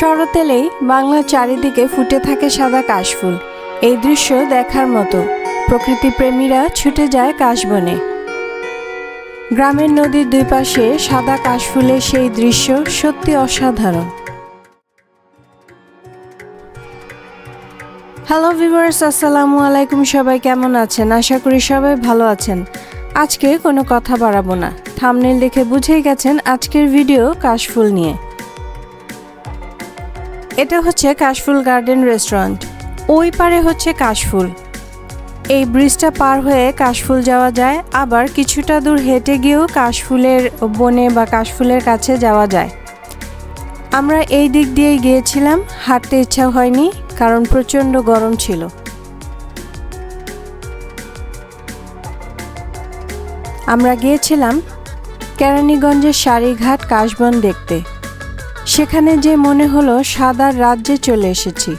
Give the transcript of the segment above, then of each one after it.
শরৎ এলেই বাংলার চারিদিকে ফুটে থাকে সাদা কাশফুল। এই দৃশ্য দেখার মতো। প্রকৃতি প্রেমীরা ছুটে যায় কাশবনে। গ্রামের নদীর দুই পাশে সাদা কাশফুলের সেই দৃশ্য সত্যি অসাধারণ। হ্যালো ভিভার্স আসসালামু আলাইকুম। সবাই কেমন আছেন? আশা করি সবাই ভালো আছেন। আজকে কোনো কথা বাড়াবো না। থামনেল দেখে বুঝেই গেছেন আজকের ভিডিও কাশফুল নিয়ে। এটা হচ্ছে কাশফুল গার্ডেন রেস্টুরেন্ট। ওই পারে হচ্ছে কাশফুল। এই ব্রিজটা পার হয়ে কাশফুল যাওয়া যায়, আবার কিছুটা দূর হেঁটে গিয়েও কাশফুলের বনে বা কাশফুলের কাছে যাওয়া যায়। আমরা এই দিক দিয়েই গিয়েছিলাম, হাঁটতে ইচ্ছা হয়নি, কারণ প্রচণ্ড গরম ছিল। আমরা গিয়েছিলাম কেরানীগঞ্জের সারিঘাট কাশবন দেখতে। সেখানে যে মনে হলো সাদার রাজ্যে চলে এসেছি।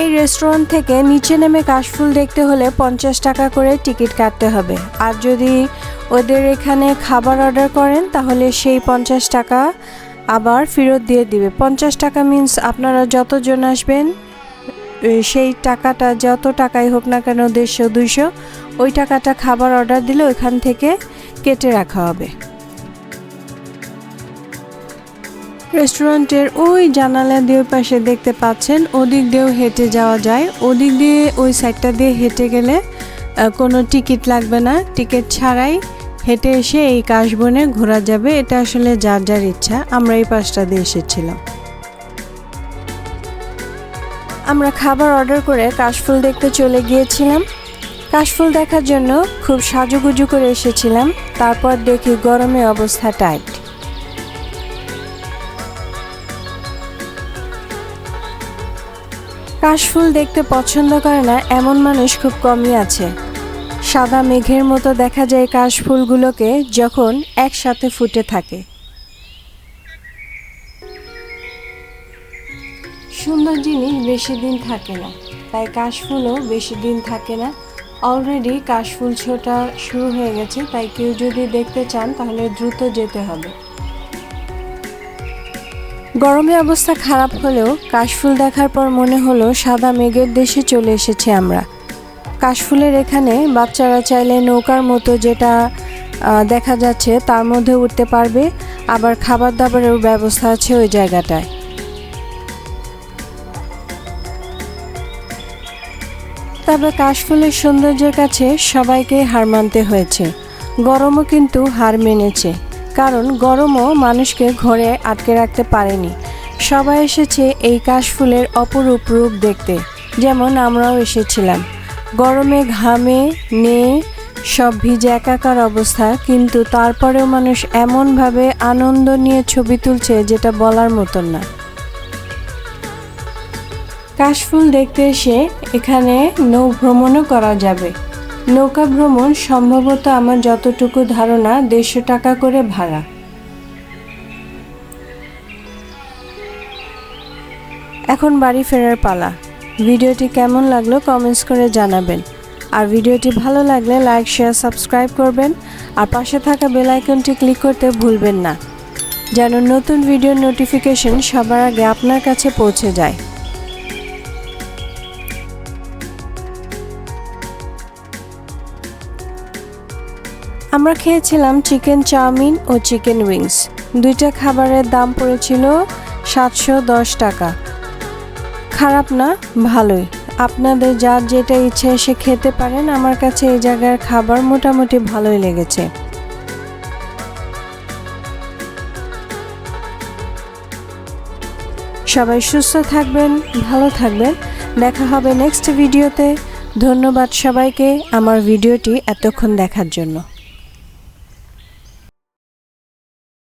এই রেস্টুরেন্ট থেকে নিচে নেমে কাশফুল দেখতে হলে পঞ্চাশ টাকা করে টিকিট কাটতে হবে। আর যদি ওদের এখানে খাবার অর্ডার করেন, তাহলে সেই পঞ্চাশ টাকা আবার ফেরত দিয়ে দিবে। পঞ্চাশ টাকা মিন্স আপনারা যতজন আসবেন, সেই টাকাটা যত টাকাই হোক না কেন, দেড়শো, দুইশো ওই টাকাটা খাবার অর্ডার দিলে ওইখান থেকে কেটে রাখা হবে। রেস্টুরেন্টের ওই জানালা দিয়ে পাশে দেখতে পাচ্ছেন, ওদিক দিয়েও হেঁটে যাওয়া যায়। ওদিক দিয়ে ওই সাইডটা দিয়ে হেঁটে গেলে কোনো টিকিট লাগবে না। টিকিট ছাড়াই হেঁটে এসে এই কাশবনে ঘোরা যাবে। এটা আসলে যার যার ইচ্ছা, আমরা এই পাশটা দিয়ে এসেছিলাম। আমরা খাবার অর্ডার করে কাশফুল দেখতে চলে গিয়েছিলাম। কাশফুল দেখার জন্য খুব সাজুগুজু করে এসেছিলাম, তারপর দেখি গরমে অবস্থা টাইট কাশফুল দেখতে পছন্দ করে না, এমন মানুষ খুব কমই আছে। সাদা মেঘের মতো দেখা যায় কাশফুলগুলোকে যখন একসাথে ফুটে থাকে। সুন্দর জিনিস বেশি দিন থাকে না, তাই কাশফুলও বেশি দিন থাকে না অলরেডি কাশফুল ছোটা শুরু হয়ে গেছে, তাই কেউ যদি দেখতে চান, তাহলে দ্রুত যেতে হবে। গরমে অবস্থা খারাপ হলেও কাশফুল দেখার পর মনে হলো সাদা মেঘের দেশে চলে এসেছি আমরা। কাশফুলের এখানে বাচ্চারা চাইলে নৌকার মতো যেটা দেখা যাচ্ছে তার মধ্যে উঠতে পারবে, আবার খাবার দাবারের ব্যবস্থা আছে ওই জায়গাটায়। তবে কাশফুলের সৌন্দর্যের কাছে সবাইকে হার মানতে হয়েছে। গরমও কিন্তু হার মেনেছে। কারণ গরমও মানুষকে ঘরে আটকে রাখতে পারেনি। সবাই এসেছে এই কাশফুলের অপরূপ রূপ দেখতে। যেমন আমরাও এসেছিলাম। গরমে ঘামে নে সব ভিজে একাকার অবস্থা, কিন্তু তারপরেও মানুষ এমনভাবে আনন্দ নিয়ে ছবি তুলছে যেটা বলার মতন না। কাশফুল দেখতে এসে এখানে নৌ ভ্রমণও করা যাবে। নৌকা ভ্রমণ সম্ভবত আমার যতটুকু ধারণা দেড়শো টাকা করে ভাড়া। এখন বাড়ি ফেরার পালা। ভিডিওটি কেমন লাগল কমেন্টস করে জানাবেন। আর ভিডিওটি ভালো লাগলে লাইক, শেয়ার, সাবস্ক্রাইব করবেন। আর পাশে থাকা বেল আইকনটি ক্লিক করতে ভুলবেন না। যেন নতুন ভিডিওর নোটিফিকেশন সবার আগে আপনার কাছে পৌঁছে যায়। আমরা খেয়েছিলাম চিকেন চাউমিন ও চিকেন উইংস। দুইটা খাবারের দাম পড়েছিল সাতশো দশ টাকা। খারাপ না, ভালোই। আপনাদের যার যেটা ইচ্ছে সে খেতে পারেন, আমার কাছে এই জায়গার খাবার মোটামুটি ভালোই লেগেছে। সবাই সুস্থ থাকবেন, ভালো থাকবেন। দেখা হবে নেক্সট ভিডিওতে ধন্যবাদ সবাইকে আমার ভিডিওটি এতক্ষণ দেখার জন্য।